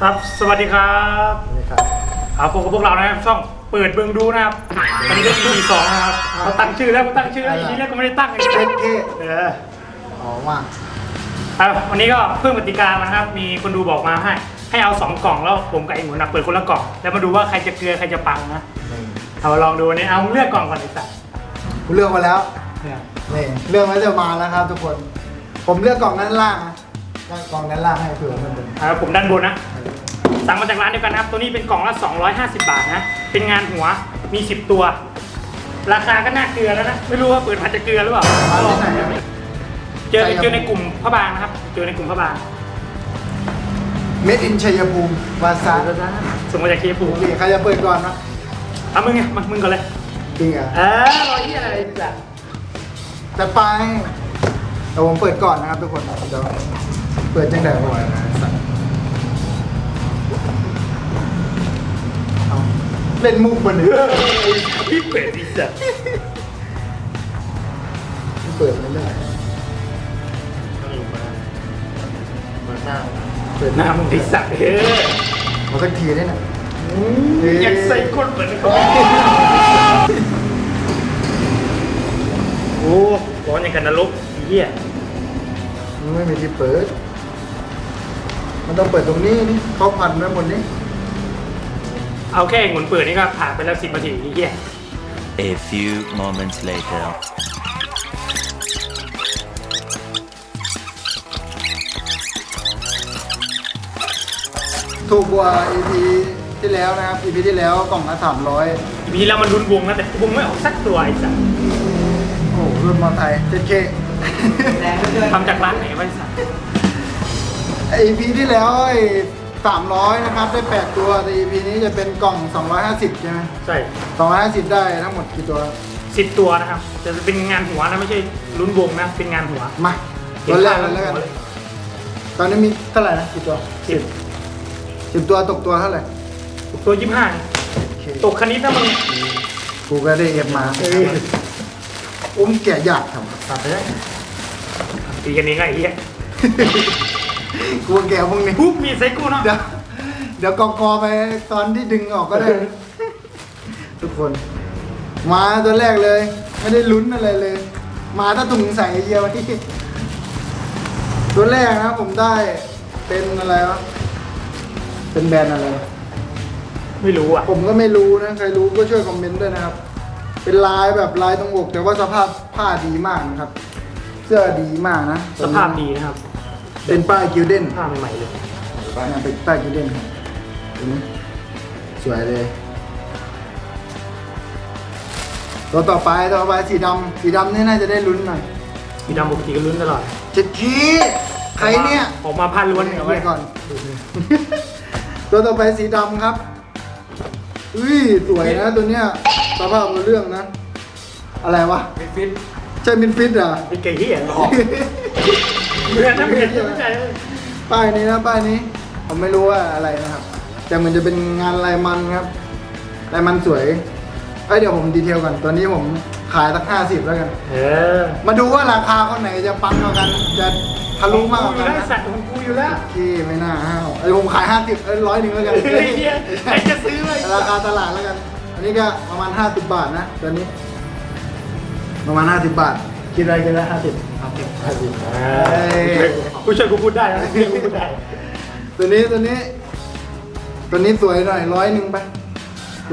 ครับ สวัสดีครับนี่ครับเอาพบกับพวกเรานะครับช่องเปิดเบืองดูนะครับตอนนี้ก็ EP สองนะครับเขาตั้งชื่อแล้วเขาตั้งชื่อแล้ว EP แรกก็ไม่ได้ตั้งเลยเท่เท่เออหอมมากเอาวันนี้ก็เพิ่มกติกามานะครับ มีคนดูบอกมาให้ ให้เอาสองกล่องแล้วผมกับไอ้หมูนะเปิดคนละกล่อง แล้วมาดูว่าใครจะเกลือใครจะปังนะนี่เอาลองดูนี่เอาเลือกกล่องก่อนไอ้สัสกูเลือกมาแล้วเนี่ยนี่เลือกมาจะมาแล้วครับ ทุกคน ผมเลือกกล่องด้านล่างนะ กล่องด้านล่างให้เผื่อมันเป็นเอาผมด้านบนนะ สั่งมาจากร้านเดียวกันนะครับ ตัวนี้เป็นกล่องละ 250 บาทนะ เป็นงานหัว มี 10 ตัว ราคาก็น่าเกลือแล้วนะ ไม่รู้ว่าเปิดมาจะเกลือหรือเปล่ามาที่ไหนครับเจอเจอในกลุ่มพระบางนะครับ เจอในกลุ่มพระบาง เมดอินชัยภูมิวาซาส่งมาจากเคปูโอเคใครจะเปิดก่อนนะเอามึงไงมามึงก่อนเลยจริงเหรอะเออรอยที่อะไรจ้ะจะไปเดี๋ยวผมเปิดก่อนนะครับทุกคนเดี๋ยวเปิดจังไดก่อนนะสัตว์เอาเล่นมุกมันเนี่ยพี่เปิดดิจ้ะเปิดไม่ได้ก็อยู่มามาหน้าเปิดหน้ามึงดิสัตว์เฮ้ยเอาสักทีได้น่อยอยากใส่ก้นเหมือนเขาโอ้ร้อนอย่างกันนรกเหี้ย มันไม่มีที่เปิด มันต้องเปิดตรงนี้นี่เขาพันไว้บนนี้ เอาแค่หมุนเปิดนี่ก็ผ่านไปแล้วสิบนาทีไอ้เหี้ย A few moments later. ถูกกว่า EP ที่แล้วนะครับ EP ที่แล้วกล่องละสามร้อยทีนี้เรามันรุนวงนะแต่วงไม่ออกสักตัวไอ้สัตว์โอ้โหรุ่นมอไทยเจ็ดเค ทำจากร้านไหนวะไอ้สัตว์ EP ที่แล้วสามร้อยนะครับ ได้แปดตัว แต่ EP นี้จะเป็นกล่อง 250 ใช่ไหมใช่250 ได้ทั้งหมดกี่ตัว สิบตัวนะครับจะเป็นงานหัวนะไม่ใช่ลุ้นวงนะ เป็นงานหัวมาตัวแรกเลยแล้วกัน ตอนนี้มีเท่าไหร่นะกี่ตัว สิบสิบตัวตกตัวเท่าไหร่ตัวยี่ห้าโอเคตกคันนี้ถ้ามึงกูก็ได้เอฟมาเอออุ้มแกะยากทำ ตัดไปได้ตีกันเองไงไอ้เหี้ย กูแกะพวกนี้ปุ๊บมีไซกูเนาะเดี๋ยวเดี๋ยวกอกอไปตอนที่ดึงออกก็ได้ ทุกคน มาตัวแรกเลย ไม่ได้ลุ้นอะไรเลย มาถ้าถุงใส่เยียวที่ตัวแรกนะผมได้เป็นอะไรวะเป็นแบรนด์อะไรวะไม่รู้อะ ผมก็ไม่รู้นะ ใครรู้ก็ช่วยคอมเมนต์ด้วยนะครับ เป็นลายแบบลายตรงอกแต่ว่าสภาพผ้าดีมากนะครับ เสื้อดีมากนะ สภาพดีนะครับ เป็นป้ายกิลเด้นผ้าใหม่ๆเลยป้ายเป็นป้ายกิลเด้นครับเห็นไหมสวยเลย ตัวต่อไปต่อไปสีดำสีดำนี่น่าจะได้ลุ้นหน่อยมีดำปกติก็ลุ้นตลอดเจ็ดคีใครเนี่ยออกมาพันล้วนเอาไว้ไว้ก่อน ตัวต่อไปสีดำครับอุ้ยสวยนะตัวเนี้ยสภาพมันเรื่องนะ อะไรวะมิฟิตใช่มินฟิตเหรอไอ้ไก่เหี้ยหรอ กเพื่อนนะเพื่อนยังไม่ใช่ป้ายนี้นะป้ายนี้ ผมไม่รู้ว่าอะไรนะครับ แต่มันจะเป็นงานลายมันครับลายมันสวยเอ้ยเดี๋ยวผมดีเทลกันตัวนี้ผมขายสักห้าสิบแล้วกัน เออมาดูว่าราคาคนไหนจะปังกว่ากัน จะทะลุมากกว่าอยู่กันแล้วนะสัตว์ของกูอยู่แล้วที่ไม่น่าห้าวไอ้ยผมขายห้าสิบเอ้ยร้อยหนึ่งแล้วกันเฮ้ยเหี้ยใครจะซื้อไว้ราคาตลาดแล้วกัน อันนี้ก็ประมาณห้าสิบบาทนะตัวนี้ ประมาณห้าสิบบาท คิดอะไรกันละห้าสิบห้าสิบห้าสิบ กูช่วยกูพูดได้นะกูพูดได้ ตัวนี้ตัวนี้ ตัวนี้สวยหน่อยร้อยหนึ่งไป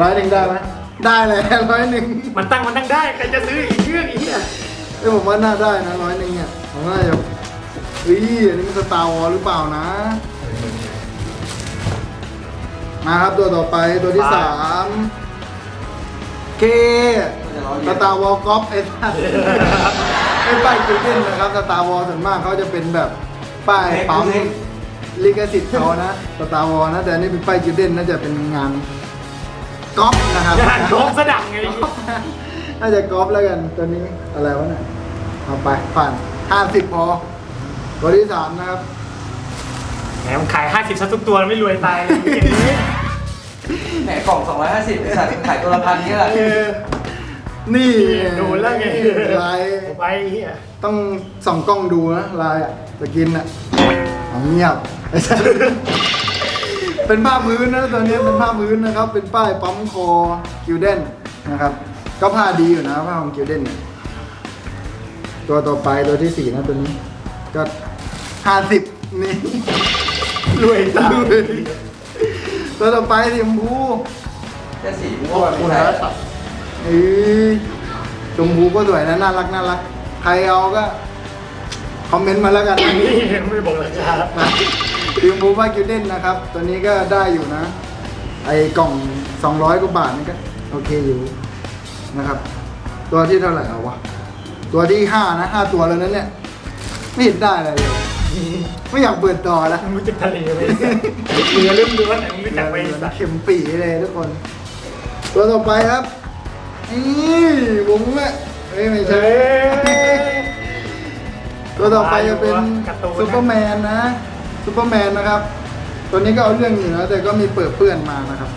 ร้อยหนึ่งได้ไหมได้เลยร้อยหนึ่งมันตั้งมันตั้งได้ใครจะซื้ออีกเรื่องอีกเนี่ยเอ้ยผมว่าน่าได้นะร้อยหนึ่งเนี่ยผมว่าจะเฮ้ยอันนี้มันสตาร์วอลหรือเปล่านะ มาครับตัวต่อไปตัวที่สามเคสตาร์วอลก๊อปไอ้สัสไอ้ป้ายคิวเด้นนะครับสตาร์วอลส่วนมากเขาจะเป็นแบบ ป้ายปั๊มลิขสิทธิ์เขานะสตาร์วอลนะ แต่อันนี่เป็นป้ายคิวเด้นน่าจะเป็นงานก๊อปนะครับงานโค้งสะดังไงน่าจะก๊อปแล้วกันตัวนี้อะไรวะเนี่ยเอาไปผ่านห้าสิบพอตัวที่สามนะครับแหมมันขาย50ซัทุกตัวไม่รวยตายเลยอย่างนี้แหมกล่อง250ไอ้สัตว์ขายตัวละพันนี่แหละเออ นี่โดนแล้วไง ลายไปเฮียต้องส่องกล้องดูนะลายอะจะกินอะเอาเงียบไอ้สัสเป็นผ้าพื้นนะตัวนี้เป็นผ้าพื้นนะครับ เป็นป้ายปั๊มคอกิลเด้นนะครับ ก็ผ้าดีอยู่นะผ้าของกิลเด้นเนี่ยตัวต่อไปตัวที่สี่นะตัวนี้ ก็ห้าสิบนี่รวยตายตัวต่อไปสีชมพูแค่สีม่วงไม่ใช่ เอ้ยชมพูก็สวยนะน่ารักน่ารัก ใครเอาก็ คอมเมนต์มาแล้วกันนะนี่ยังไม่บอกราคานะทีมบูบ้ากิลเด้นนะครับ ตัวนี้ก็ได้อยู่นะ ไอ้กล่อง 200 กว่าบาทนี่ก็โอเคอยู่นะครับ ตัวที่เท่าไหร่เอาวะ ตัวที่ 5 นะ 5 ตัวแล้วนั้นเนี่ย ไม่เห็นได้อะไรเลยไม่อยากเปิดต่อแล้วมึงรู้จักทะเลไหมเรือเริ่มล้วนแต่มึงรู้จักไปสัตว์เข็มปีเลยทุกคน ตัวต่อไปครับ นี่วงแม่เอ้ยไม่ใช่เฮ้ยตัวต่อไปจะเป็นการ์ตูนนะซูเปอร์แมนนะซูเปอร์แมนนะครับ ตัวนี้ก็เอาเรื่องอยู่นะแต่ก็มีเปิดเปื้อนมานะครับ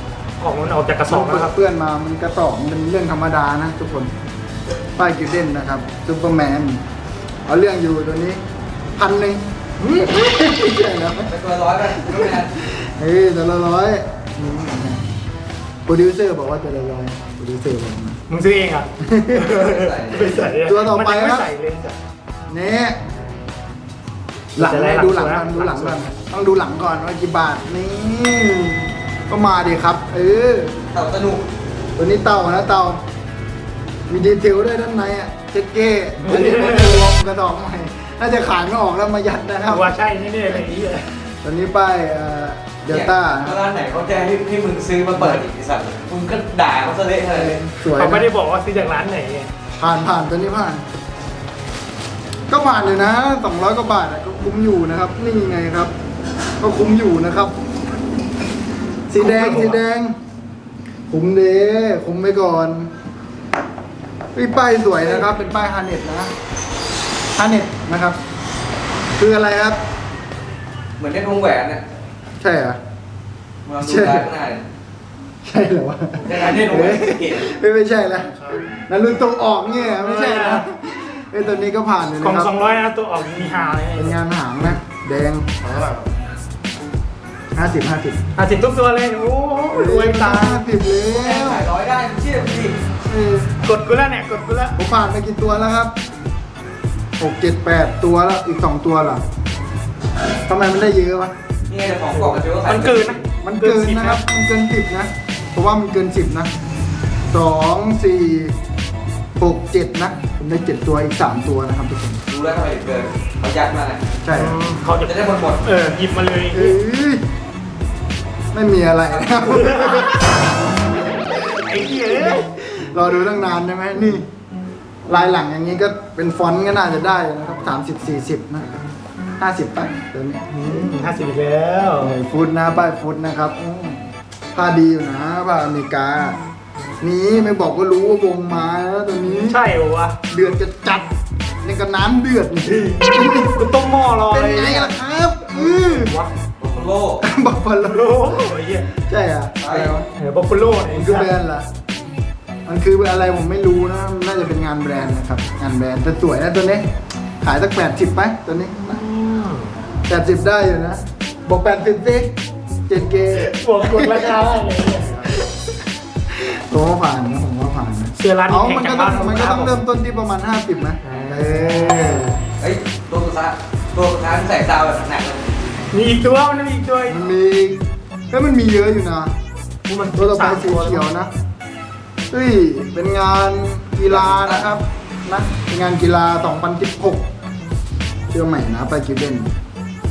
ของมันออกจากกระสอบเปินะดครับเปื้อนมามันกระสอบมันเป็นเรื่องธรรมดานะทุกคนป้ายกิลเด้นนะครับซูเปอร์แมนเอาเรื่องอยู่ตัวนี้พันหนึ่งไม่ใช่แล้วเป็นตัวร้อยไปไม่เป็นไรเฮ้ยตัวละร้อยโปรดิวเซอร์บอกว่าตัวละร้อยโปร ดิวเซอร์บอกมา มึงซื้อเองอะไม่ใส่ะตัวต่อไปมันยังครับไม่ใส่เลยจ้ะเนี่ยหลังจะได้เลยหลังดูหลังสวยก่อนนะดูหลังหลัก่องนสวยต้องดูหลังก่อนว่ากี่บาทนี่ก็มาดิครับ เออเต่าสนุกตัวนี้เต่านะเต่ามีดีเทลด้วยด้านในอะเจ็ดเก้อันนี้เป็นรวมกระดอกใหม่น่าจะขายไม่ออกแล้วมายัดนะครับ ว่าใช่แน่ๆเลยไอ้เหี้ยตัวนี้ป้ายเดลต้าเนี่ยร้านไหนเขาแจ้งให้ให้มึงซื้อมาเปิดอีกไอ้สัตว์มึงก็ด่าเขาซะเละเลย สวยเขาไม่ได้นะบอกว่าซื้อจากร้านไหนไงผ่านผ่านตัวนี้ผ่าน ก็ผ่านเลยนะสองร้อยกว่าบาทอะก็คุ้มอยู่นะครับ นี่ไงครับ ก็คุ้มอยู่นะครับ สีแดงสีแดง คุ้มเด้คุ้มไปก่อนนี่ป้ายสวยนะครับ เป็นป้ายฮาร์เน็ตนะฮาร์เน็ตนะครับ คืออะไรครับ เหมือนได้วงแหวนเนี่ย ใช่เหรอมึงลองดูร้านข้างหน้าเนี่ยใช่เหรอวะใช่ร้านที่หนูเฮ้ยเห็นไม่ไม่ใช่ละนารุโตะออกเนี่ยไม่ใช่นะเอ้ยตัวนี้ก็ผ่านเลยของนะครับสองร้อยนะตัวออกมีฮาเลยเป็นงานหางนะแดงห้าสิบห้าสิบอะสิบทุกตัวเลย โอ้รวยตายห้าสิบแล้แม่งวขายร้อยได้มึงเชื่อมึงดิเออกดกูแล้วเนี่ย กดกูแล้วผมผ่านไปกี่ตัวแล้วครับหกเจ็ดแปดตัวแล้วอีกสองตัวเหรอทำไมมันได้เยอะวะ นี่ไงเจ้าของกล่องมันเจอว่าขายมันเกินนะมันเกินสินะครับ มันเกินสิบนะ เพราะว่ามันเกินสิบนะสองสี่หกเจ็ดนะ ผมได้เจ็ดตัวอีกสามตัวนะครับทุกคน รู้แล้วทำไมถึงเกินเขายัดมาไงใช่อืมเขาจะจะได้หมดหมดเออหยิบมาเลยเอ้ยไม่มีอะไรนะครับ ไอ้เหี้ยเอ้ยรอดูตั้งนานใช่ไหมนี่ ลายหลังอย่างนี้ก็เป็นฟอนต์ก็น่าจะได้นะครับสามสิบสี่สิบนะ ห้าสิบไปตัวนี้ห้าสิบแล้วเออฟุตนะป้ายฟุตนะครับอืมผ้าดีอยู่นะผ้าอเมริกา นี่ไม่บอกก็รู้ว่าวงมาแล้วตัวนี้ใช่เหรอวะเดือดจะจัดนี่ก็น้ำเดือดนี่กูต้มหม้อรอเป็นเลยไงล่ะครับอือวะโอ้โหบัฟฟาโลโอ้โหไอ้เหี้ยใช่อะอะไรวะเออบัฟฟาโลเนี่ยมันคือแบรนด์เหรอมันคืออะไรผมไม่รู้นะน่าจะเป็นงานแบรนด์นะครับ งานแบรนด์แต่สวยนะตัวนี้ ขายสักแปดสิบไหมตัวนี้ แปดสิบได้อยู่นะ บอกแปดสิบสิเจ็ดเกบวกกดราคาเลยเนี่ยผมว่าผ่านนะผมว่าผ่านนะเสื้อร้านนี้เอาแพงมันจัก็งต้บ้าองนมันก็ต้องเริ่มต้นที่ประมาณห้าสิบนะอ่าเออเฮ้ยตัวสุดท้ายตัวสุดท้ายใส่ซาวแบบหนักเลยมีอีกตัวมันมีอีกตัวอีกมันมีเฮ้ยมันมีเยอะอยู่นะมันตัวต่อไปสามสีตัวเขียวนะเฮ้ยเป็นงานกีฬานะครับนะเป็นงานกีฬา 2016เชื่อใหม่นะไปกิเดน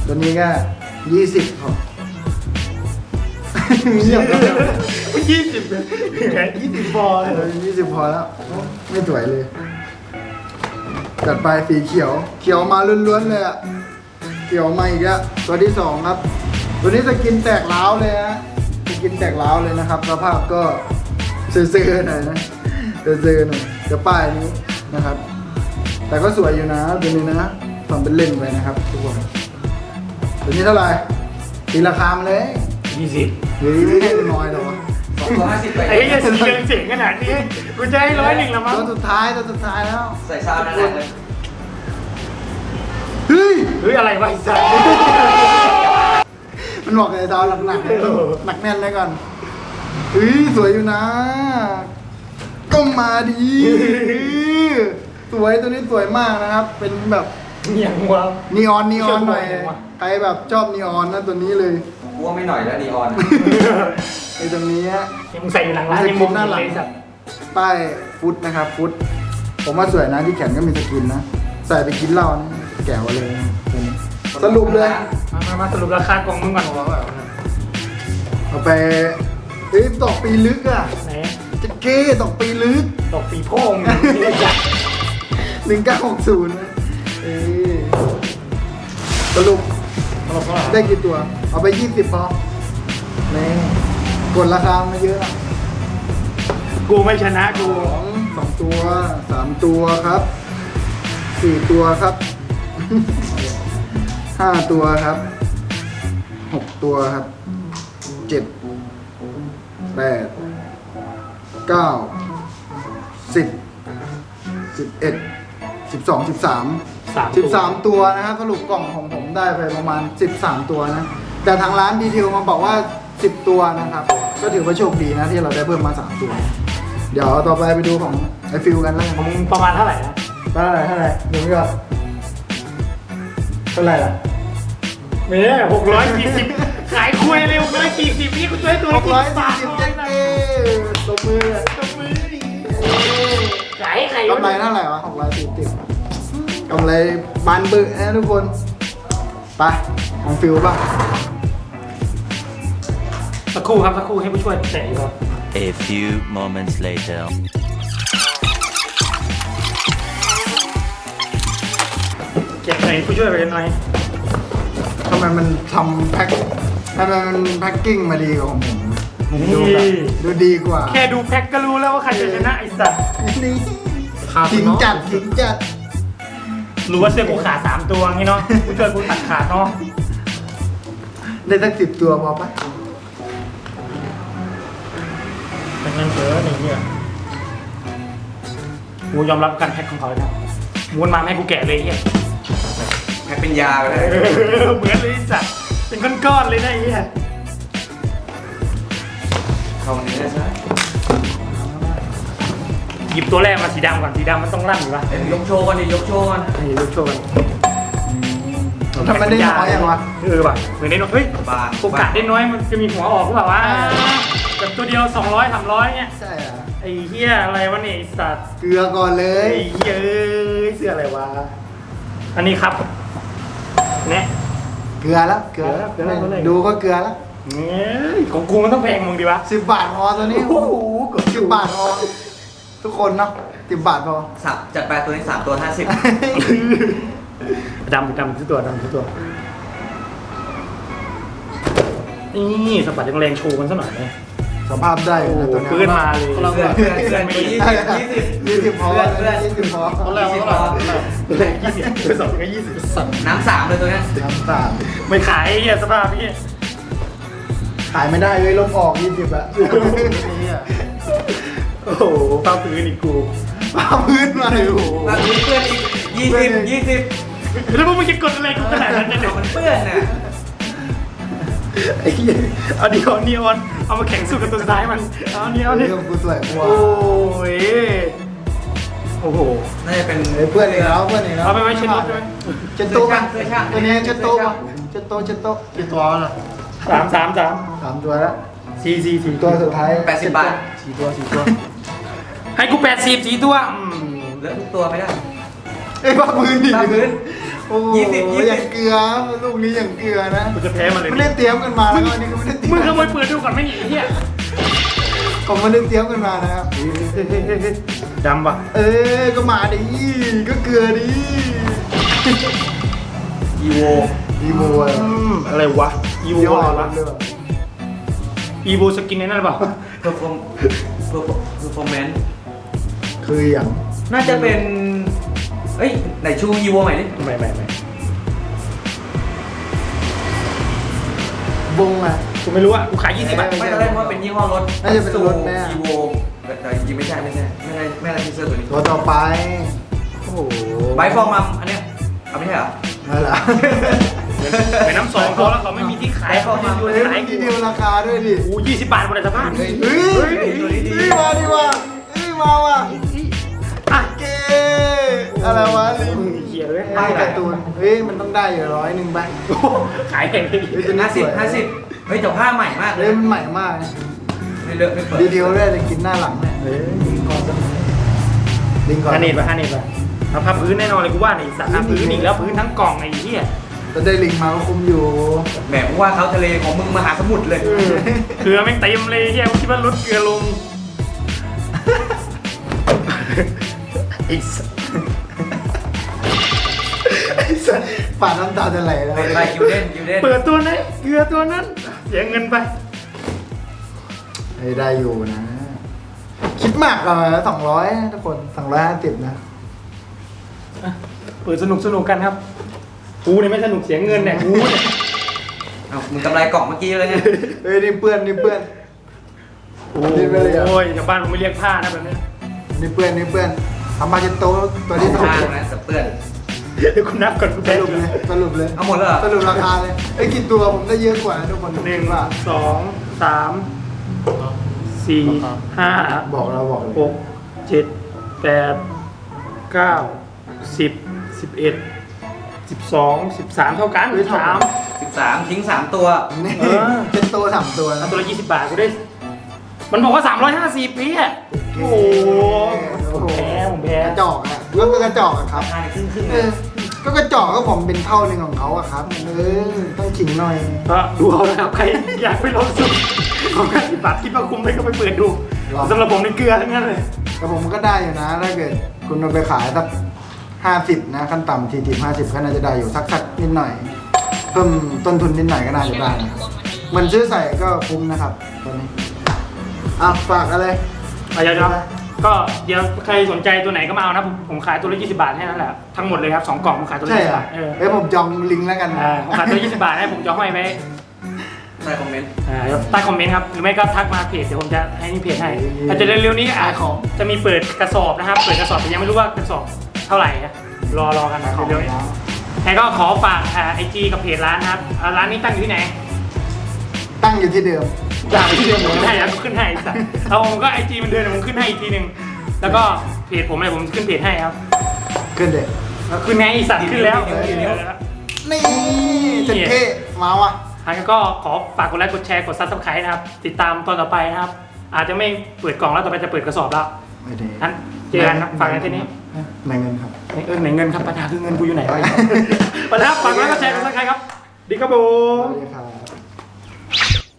ตัวนี้ก็20พอเงียบแล้วยี่สิบเลยยี่สิบฟอร์เลยเออ20พอแล้ว ไม่สวยเลย จัดไปสีเขียว เขียวมาล้วนๆเลยอะเขียวมาอีกแล้วตัวที่สองครับ ตัวนี้สกินแตกร้าวเลยฮะสกินแตกร้าวเลยนะครับ สภาพก็ซื่อๆหน่อยนะซื่อๆหน่อยจะป้ายนี้นะครับ แต่ก็สวยอยู่นะตัวนี้นะทำเป็นเล่นไปนะครับทุกคน ตัวนี้เท่าไหร่ตีราคามาเลยยี่สิบหรือไม่ให้น้อยหรอวะสองตัวห้าสิบไปไอ้เหี้ยสีเหลืองเจ๋งขนาดนี้กูจะให้ร้อยหนึ่งละมั้งตัวสุดท้ายตัวสุดท้ายแล้ว ใส่ซาวหนักเลยเฮ้ยเฮ้ยอะไรวะไอ้สัสตมันบอกไอ้ดาวหนักๆเลยหนักแน่นเลยก่อนอุ้ยสวยอยู่นะก็มาดีสวยตัวนี้สวยมากนะครับ เป็นแบบ อย่างวะ นีออนนีออนหน่อยเชื่อผมว่าใครแบบชอบนีออนนะตัวนี้เลยกูว่าไม่หน่อยแล้วนีออนไอ้ตรงนี้ฮะ ยังใส่อยู่หลังร้านยังมองอยู่เลยสัตว์ป้ายฟุตนะครับฟุต ผมว่าสวยนะที่แขนก็มีสกินนะ ใส่ไปกินเหล้านะแก้วเลยนะตัวนี้สรุปเลย มามามาสรุปราคากล่องมึงก่อนเอาไปเอ้ยตอกปีลึกอะไหนจะเก้ตอกปีลึกตกปีโป้งเนี่ยจัดหนึ่งเก้าหกศูนย์เอ้ย สรุปตลกเท่าไหร่ได้กี่ตัว เอาไปยี่สิบพอนี่กดราคามาเยอะอะกูไม่ชนะกูสองสองตัวสามตัวครับสี่ตัวครับห้าตัวครับหกตัวครับเจ็ดแปดเก้าสิบสิบเอ็ดสิบสองสิบสาม สามสิบสามตัวนะครับสรุปกล่องของผมได้ไปประมาณสิบสามตัวนะ แต่ทางร้านดีเทลมาบอกว่าสิบตัวนะครับ ก็ถือว่าโชคดีนะที่เราได้เพิ่มมาสามตัว เดี๋ยวต่อไปไปดูของไอฟิลกันแล้วขกัอนงมึงประมาณเท่าไหร่นะเท่าไหร่เท่าไหร่เดี๋ยวก็เท่าไหร่ล่ะ เม่หกร้อยสี่สิบขายคุยเร็วร้อยสี่สิบพี่กูช่วยตัวหกร้อยบาสี่ทสิบเจ็ดเก้ตบมือตบมือดิขายใครกำไรเท่าไหร่วะหกร้อยสี่สิบ กำไรบานบึกนะทุกคนไปของฟิลบ้างสักครู่ครับสักครู่ให้ผู้ช่วยแตะอยู่ครับ A few moments later. แกะหน่อยผู้ช่วยไปหน่อยทำไมมันทำแพ็คทำไมมันแพ็คกิ้งมาดีกว่าของผมผมดูแบบดูดีกว่า แค่ดูแพ็คก็รู้แล้วว่าใครจะชนะไอ้สัตว์นี่ขิงจัดขิงจัด รู้ว่าเสื้อกูขาดสามตัวงี้เนาะผู้ช่วยกูตัดขาดเนาะได้สักสิบตัวพอปะเป็นเงินเฟ้อหนึ่งเนี่ยกูยอมรับการแพ็คของเขาเลยนะวนมาให้กูแกะเลยไอ้เฮียแพ็คเป็นยาไปเลยเหมือนเลยไอ้สัตว์เป็นก้อนๆเลยนะไอ้เฮียเข้าเนื้อใช่ไหมห ยิบตัวแรกมาสีดำก่อนสีดำมันต้องลั่นอยู่ปะเอ้ยยกโชว์ก่อนดิยกโชว์ก่อนนี่ลูกโชว์กันทำไมได้น้อยอย่างวะ เออว่ะเหมือนได้น้อยเฮ้ยบางโอกาสได้น้อยมันจะมีหัวออกหรือเปล่าวะแบบตัวเดียว 200 300เนี่ยใช่อะไอ้เฮียอะไรวะเนี่ยไอ้สัตว์เกลือก่อนเลไอ้ยเฮียเอ้ยเสื้ออะไรวะอันนี้ครับเนี่ย เกลือแล้ว เกลือแล้วเกลือแล้วเกลือแล้ว ดูก็เกลือแล้วเนี่ยของกูมันต้องแพงมึงดีวะสิบบาทพอตัวนี้ โอ้โหเกือบสิบบาทพอ ทุกคนเนาะสิบบาทพอ สับจัดไปตัวนี้สามตัวห้าสิบดำดำทุกตัวดำทุกตัว นี่สะบัดแรงๆโชว์มันซะหน่อยไหมสภาพได้อยู่นะตัวโอ้โหปืนมาเลย เราเพื่อนเพื่อนเพื่อนยี่สิบยี่สิบยี่สิบพอเพื่อนเพื่อนยี่สิบพอยี่สิบพอแรงยี่สิบเป็นสองก็ยี่สิบสัตว์น้ำสามเลยตัวเนี้ยน้ำตาลไม่ขายไอ้เหี้ยสภาพพี่ขายไม่ได้เลยลบออกยี่สิบอะนี่อะ โอ้โหป้าพื้นอีกกูป้าพื้นมาเลยโอ้โหบางทีเพื่อนอีกยี่สิบยี่สิบแล้วพวกมึงจะกดอะไรกูขนาดนั้นเนี่ยเดี๋ยวมัมันนเปื้อนน่ะไอ้เหี้ยเอาดีออนนีออน เอามาแข่งสู้กับตัวสุดท้ายมันเอานีออนนี่เรื่องกูสวยกว่าโอ้ยโอ้โหน่าจะเป็นเฮ้ยเพื่อนอีกแล้วเพื่อนอีกแล้วเอาไปไว้เช็ดรถด้วยเช็ดโต๊ะเสื้อช่างตัวนี้เสื้เช็อดช่างโต๊ะเช็ดโต๊ะเช็ดโต๊ะกี่ตัวแล้วสามสามสามสามตัวแล้วสี่สี่สี่ตัวสุดท้ายแปดสิบบาทสี่ตัวสี่ตัว ให้กูแปดสิบสี่ตัวอืมเหลือทุกตัวไม่ได้เอ้ยป้าพื้นดิป้าพื้นโอ้โหยี่สิบยี่สิบ อย่างเกลือลูกนี้อย่างเกลือนะกูจะแพ้มันเลยไม่ได้เตรียมกันมาแล้วอันนี้ก็ไม่ได้เตรียมมึงขโมยปืนดูก่อนไม่หนีไอ้เหี้ยผมไม่ได้เตรียมกันมานะครับดำปะเอ้ยก็มาดิก็เกลือดิอีโวอีโมอะอืมอะไรวะอีโวยี่ห้ออะไรรัวะบเลยว่ะอีโวสกินในนั่นหรือเปล่า เพอร์ฟอร์มเพอร์ฟอร์แมนซ์ คืออย่างน่าจะเป็น เอ้ย ไหนชูอีโวใหม่ดิไม่ไม่ไม่บงอะกูไม่รู้อะกูขายยี่สิบบาท ไม่ตอนแรกว่าเป็นยี่ห้อรถน่าจะเป็นรถแน่อีโวแต่แต่จริงๆไม่ใช่ไม่ใช่ไม่ได้ไม่ได้ที่เสื้อตัวนี้ตัวต่อไป โอ้โหไบฟอร์มัมอันเนี้ยเอาไม่ใช่เหรอ นั่นแหละเป็นน้ำสองเขาแล้วเขาไม่มีที่ขายเขาไม่มีเฮ้ยที่ขายมีกูดีลราคาด้วยดิโอ้ยี่สิบบาทหมดเลยสภาพเฮ้ยเฮ้ยเฮ้ยมาดิว่ะเฮ้ย มาว่ะอะเกอะไรวะลิงเขียเลยป้ายการ์ตูนเฮ้ยมันต้องได้อยู่ร้อยหนึ่งไปขายแพงเลยเฮ้ยตัวนี้ห้าสสิบวยห้าสิบเฮ้ยแต่ผ้าใหม่มากเลเฮ้ยยมันใหม่มากนะไม่เลอะไม่เปิดดีเทลด้วยเลยกินหน้าหลังเนี่ยเฮ้ยลิงก่อนลิงก่อนฮาเนตป่ะฮาเนตป่ะเอาผ้าพื้นแน่นอนเลยกูว่านี่สัตว์พื้นอีกแล้วพื้นทั้งกล่องไอ้เหี้ยจะได้ลิงมาก็คุมอยู่ แหมมึงว่าเขาทะเลของมึงมหาสมุทรเลย เกลือแม่งเต็มเลยเหี้ยกูคิดว่าลดเกลือลง ไอ้สัสไอ้สัสปาดน้ำตาจะไหลแล้วไปไปคิวเด่นคิวเด่นเปิดตัวไหนเกลือตัวนั้น เสียเงินไปเฮ้ยได้อยู่นะ คิดมากเลยสองร้อยทุกคนสองร้อยห้าสิบนะ เปิดสนุกสนุกกันครับกูเนี่ยไม่สนุกเสียเงินเนี่ยกูเนี่ยเอามึงกำไรกล่องเมื่อกี้เลยไงเฮ้ยนี่เปื้อนนี่เปื้อน โอ้นี่ไปเลยอะโอ้ยชาวบ้านผมไม่เรียกผ้านะแบบนี้ นี่เปื้อนนี่เปื้อนทำมาเช็ดโต๊ะตัวที่สองข้างนะแต่เปื้อนเดี๋ยวคุณนับก่อนคุณสแพ้รุปเลยสรุปเลยเอาหมดแล้วเหรอสรุปราคาเลยไอ้ยกี่ตัวผมได้เยอะกว่านะทุกคนหนึ่งว่าสองสามสี่ห้าบอกเราบอกเลยหกเจ็ดแปดเก้าสิบสิบเอ็ดสิบสองสิบสามเท่ากันหรือสามสิบสามทิ้งสามตัว นี่เออเป็นตัวสามตัวเอานะตัวละยี่สิบบาทกูได้ มันบอกว่าสามร้อยห้าสิบพี่อะโอ้โหผมแพ้ผมแพ้กระจอกอะก็คือกระจอกอะครับราคาในครึ่งครึ่งเออก็กระจอกก็ผมเป็นเท่าหนึ่งของเขาอะครับ เออ ต้องขิงหน่อย ก็ดูเอานะครับใครอยากไปลองสุดของห้าสิบบาทคิดว่าคุ้มไหมก็ไปเปิดดูสำหรับผมในเกลือทั้งนั้นเลย แต่ผมก็ได้อยู่นะ ถ้าเกิดคุณเอาไปขายสักห้าสิบนะ ขั้นต่ำสี่สิบห้าสิบก็น่าจะได้อยู่สักสักนิดหน่อย เพิ่มต้นทุนนิดหน่อยก็น่าจะได้นะมันซื้อใส่ก็คุ้มนะครับตัวนี้ อะฝากอะไรอาจารย์ก็เดี๋ยวใครสนใจตัวไหนก็มาเอานะผมผมขายตัวละ20 บาทแค่นั้นแหละทั้งหมดเลยครับสองกล่องผมขายตัวละใช่20เหรบาอทเออเอ้ยผมจองลิงก์แล้วกันอ่าผมขายตัวละ20 บาทให้ผมจะห้อยไว้ใต้คอมเมนต์อ่าใต้คอมเมนต์ครับหรือไม่ก็ทักมาเพจเดี๋ยวผมจะให้นี่เพจให้อาจจะเร็วๆนี้อาจจะมีเปิดกระสอบนะครับ เปิดกระสอบแต่ยังไม่รู้ว่ากระสอบเท่าไหร่นะรอรอกันนะเร็วๆนี้ใครก็ขอฝากไอจีกับเพจร้านนะครับอ่าร้านนี้ตั้งอยู่ที่ไหน ตั้งอยู่ที่เดิม จากที่เดิมผมขึ้นให้แล้วขึ้นให้สัตว์เอาผมก็ไอจีมันเดินผมขึ้นให้อีกทีหนึ่งแล้วก็เพจผมเลยผมขึ้นเพจให้ครับขึ้นเด็กแล้วขึ้นไงอีสัตว์ขึ้นแล้วนี่เจ็ดเท่มาว่ะทางก็ขอฝากกดไลค์กดแชร์กดซับสไครต์นะครับ ติดตามตอนต่อไปนะครับ อาจจะไม่เปิดกล่องแล้วต่อไปจะเปิดกระสอบแล้วไม่ได้นั้นเจอกันครับฝากกันที่นี้ในเงินครับเออไหนเงินครับปัญหาคือเงินกูอยู่ไหนวะไปแล้วฝากกดไลค์กดแชร์กดซับสไครต์ครับดีครับผสมวัสดีครับ